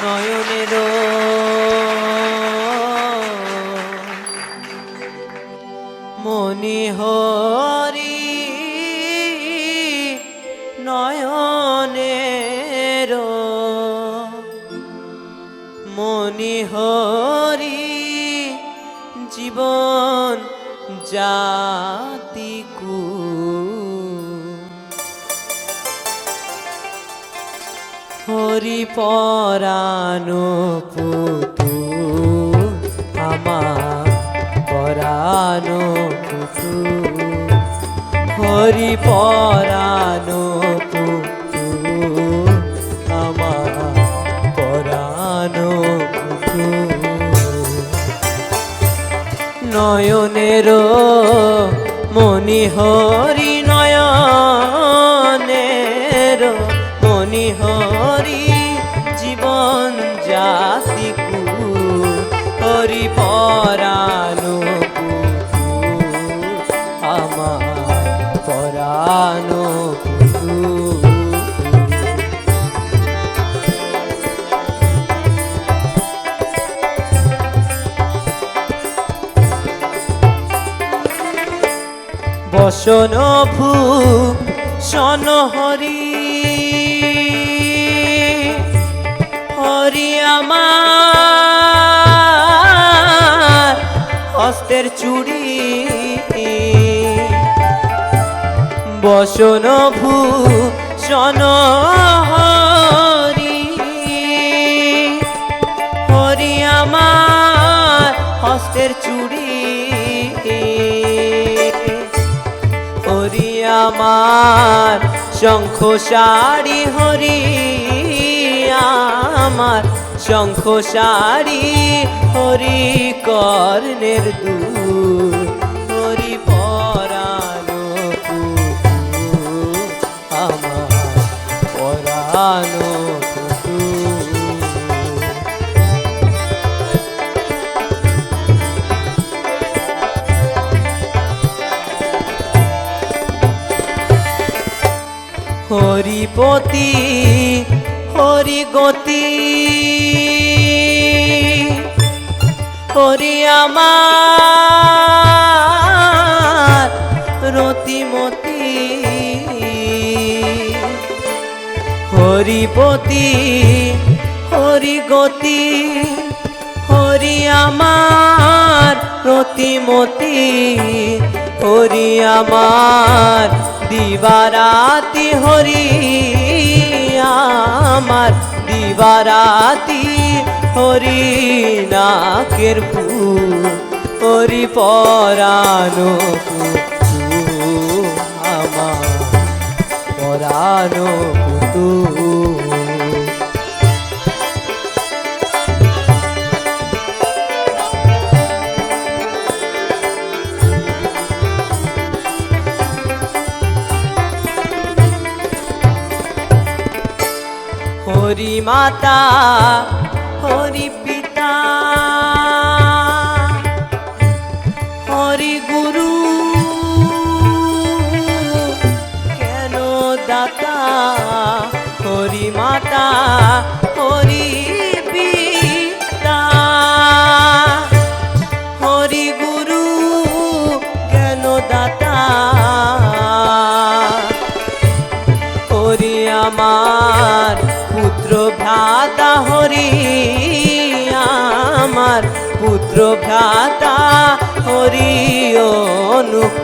নয়নের মনি হরি নয়নের মনি হরি জীবন জাতিকু হরি পরানো পুতু আমার পরানো পুতু হরি পরানো পুতু আমার পরানো পুতু নয়নের মনি হরি হরি পরানো আমার পরানো বসন ভূ সন হরি। হরি আমার চুড়ি। বসন ভূ সন হরি। হরি আমার হস্তের চুড়ি। হরি আমার শঙ্খ শাড়ি হরি আমার শঙ্খ শাড়ি হরি কর্ণের দূর হরি পরানো আমার পরানো হরিপতি হরি গতি হরি আমার রতিমতি হরিপতি হরি গতি হরি আমার রতিমতি হরি আমার দিবারাতি হরি। আমার দিবারাতি হরি নাকের পু হরি পরানো আমার পরানো কুকুর মাতা, হরি পিতা। হরি গুরু, কেন দাতা? হরি মাতা, হরি পিতা। হরি গুরু জ্ঞান দাতা? আমার আমার পুত্র ভ্রাতা হরি অনুকূল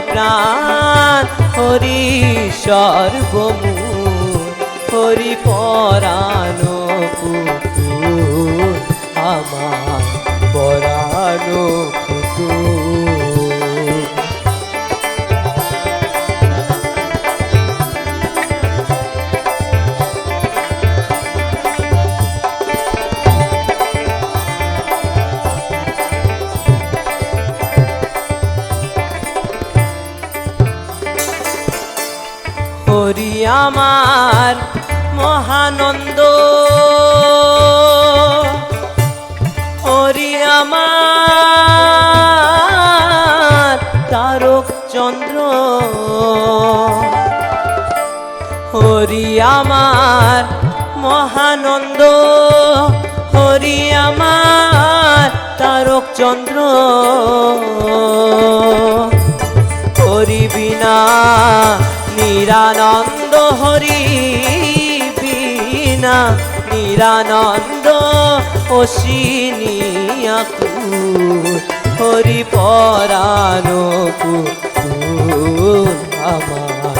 প্রাণ। হরি সর্বমু হরি পরাণ আমার পরানো হরি আমার মহানন্দ। হরি আমার তারক চন্দ্র। হরি আমার মহানন্দ। হরি আমার তারক চন্দ্র। হরি বিনা নিরানন্দ হরি বিনা, নিরানন্দ অসিনিয়াকু হরি পরানো কুতুল আমার,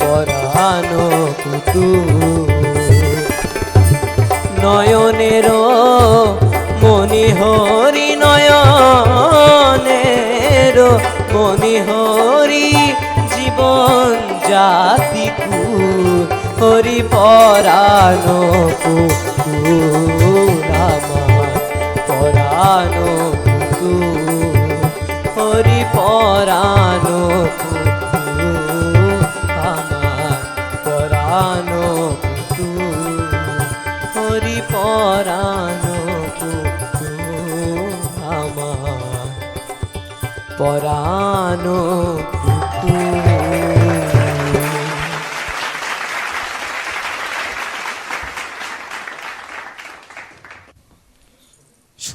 পরানো কুতুল নয়নের মনি হরি নয়নের মনি হরি জীবন জাতিকু হরি পরানো কুকুর আমার পরানো কুকুর হরি পরানো কুকুর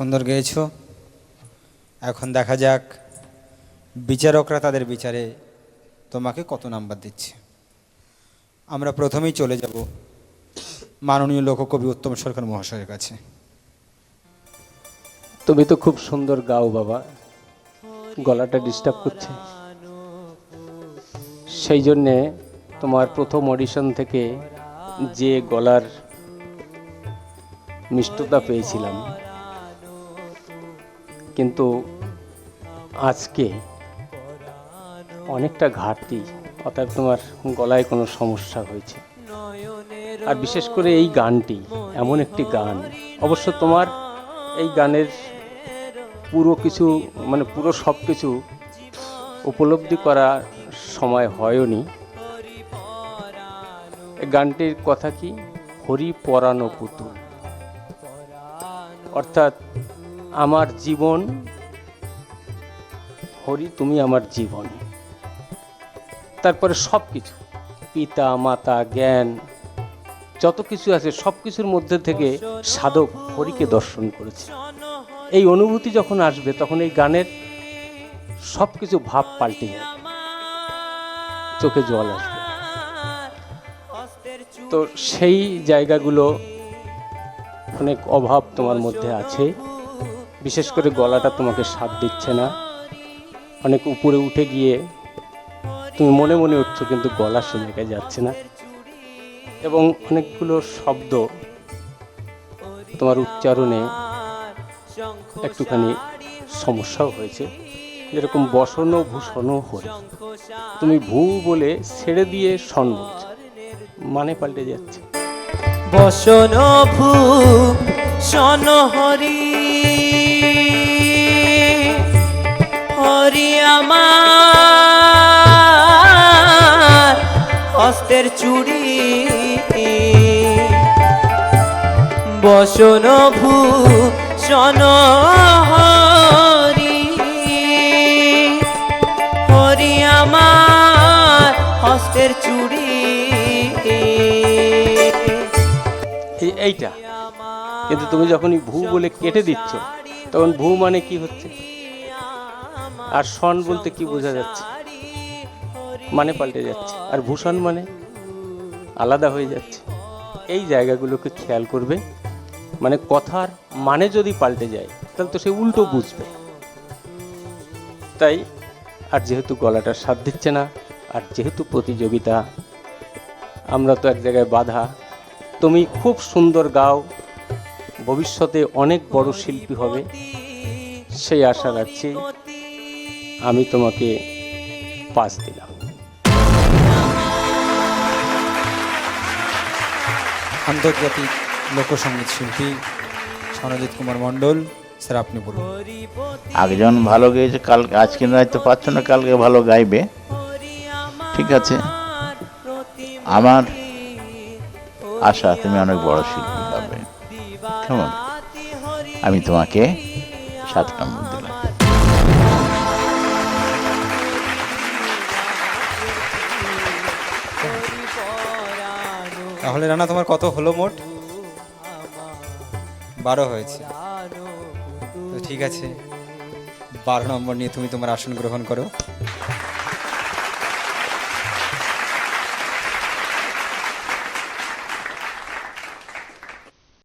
সুন্দর গেয়েছ। এখন দেখা যাক, বিচারকরা তাদের বিচারে তোমাকে কত নাম্বার দিচ্ছে। আমরা প্রথমেই চলে যাব মাননীয় লোককবি উত্তম সরকার মহাশয়ের কাছে। তুমি তো খুব সুন্দর গাও বাবা, গলাটা ডিস্টার্ব করছে। সেই জন্যে তোমার প্রথম অডিশন থেকে যে গলার মিষ্টতা পেয়েছিলাম কিন্তু আজকে অনেকটা ঘাটতি, অর্থাৎ তোমার গলায় কোনো সমস্যা হয়েছে। আর বিশেষ করে এই গানটি, এমন একটি গান, অবশ্য তোমার এই গানের পুরো কিছু মানে পুরো সব কিছু উপলব্ধি করা সময় হয়নি। গানটির কথা কি? হরি পরানো পুতুল। অর্থাৎ আমার জীবন, হরি, তুমি আমার জীবন। তারপরে সব কিছু পিতা, মাতা, জ্ঞান, যত কিছু আছে সব কিছুর মধ্যে থেকে সাধক হরিকে দর্শন করেছে। এই অনুভূতি যখন আসবে, তখন এই গানের সব কিছু ভাব পাল্টে যাবে। চোখে জল আসবে। তো সেই জায়গাগুলো অনেক অভাব তোমার মধ্যে আছে। বিশেষ করে গলাটা তোমাকে সাথ দিচ্ছে না। অনেক উপরে উঠে গিয়ে তুমি মনে মনে উঠছো, কিন্তু গলা সে জায়গায় যাচ্ছে না। এবং অনেকগুলো শব্দ তোমার উচ্চারণে একটুখানি সমস্যাও হয়েছে। যেরকম বসন ভূষণ হরি তুমি ভূ বলে ছেড়ে দিয়ে সন মানে পাল্টে যাচ্ছে। বসন ভূ শন হরি। আমার হস্তের চুড়ি। বসন ভূ শন হরি হরি আমার হস্তের চুড়ি। এইটা। কিন্তু তুমি যখনই ভূ বলে কেটে দিচ্ছ, তখন ভূ মানে কি হচ্ছে? আর সন বলতে কি বোঝা যাচ্ছে? মানে পাল্টে যাচ্ছে। আর ভূষণ মানে আলাদা হয়ে যাচ্ছে। এই জায়গাগুলোকে খেয়াল করবে। মানে কথার মানে যদি পাল্টে যায়, তাহলে তো সে উল্টো বুঝবে। তাই, আর যেহেতু গলাটা সাথ দিচ্ছে না, আর যেহেতু প্রতিযোগিতা, আমরা তো এক জায়গায় বাধা। তুমি খুব সুন্দর গাও, ভবিষ্যতে অনেক বড় শিল্পী হবে, সেই আশা রাখছি। আমি তোমাকে পাস দিলাম। আন্তর্জাতিক লোকসঙ্গীত শিল্পী সনজিৎ কুমার মণ্ডল স্যার আপনি বলুন। যেমন ভালো গেয়েছে কাল আজকে নয়তো পাচ্ছ না কালকে ভালো গাইবে। ঠিক আছে। আমার আশা তুমি অনেক বড় শিল্পী হবে কেমন? আমি তোমাকে সাত নম্বর তাহলে রানা, তোমার কত হলো মোট? বারো হয়েছে। তো ঠিক আছে, বারো নম্বর নিয়ে তুমি তোমার আসন গ্রহণ করো।